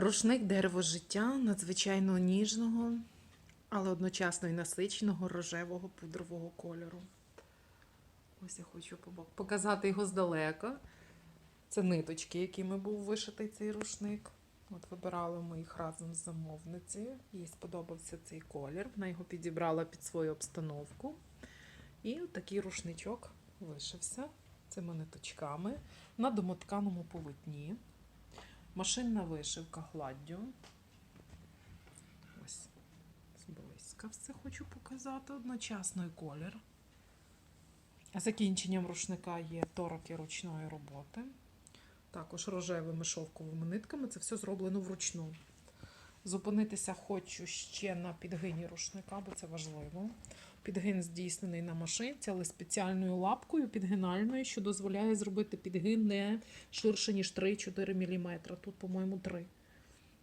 Рушник дерево життя надзвичайно ніжного, але одночасно і насиченого рожевого пудрового кольору. Ось я хочу показати його здалека. Це ниточки, якими був вишитий цей рушник. От вибирали ми їх разом з замовницею. Їй сподобався цей колір. Вона його підібрала під свою обстановку. І такий рушничок вишився цими ниточками на домотканому полотні. Машинна вишивка гладдю. Ось зблизька все хочу показати. Одночасний колір. Закінченням рушника є тороки ручної роботи. Також рожевими шовковими нитками. Це все зроблено вручну. Зупинитися хочу ще на підгині рушника, бо це важливо. Підгин здійснений на машинці, але спеціальною лапкою підгинальною, що дозволяє зробити підгин не ширше, ніж 3-4 мм. Тут, по-моєму, 3.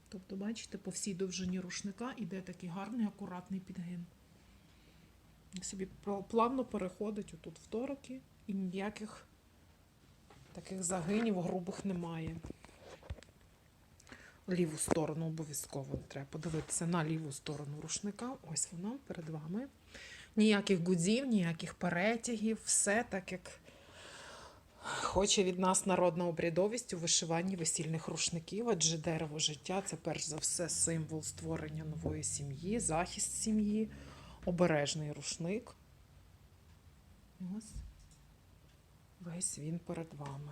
Тобто, бачите, по всій довжині рушника іде такий гарний, акуратний підгин. Собі плавно переходить отут в тороки, і ніяких таких загинів грубих немає. Ліву сторону обов'язково треба подивитися на ліву сторону рушника. Ось воно перед вами. Ніяких гудзів, ніяких перетягів, все так, як хоче від нас народна обрядовість у вишиванні весільних рушників, адже дерево життя це перш за все символ створення нової сім'ї, захист сім'ї, обережний рушник. Ось весь він перед вами.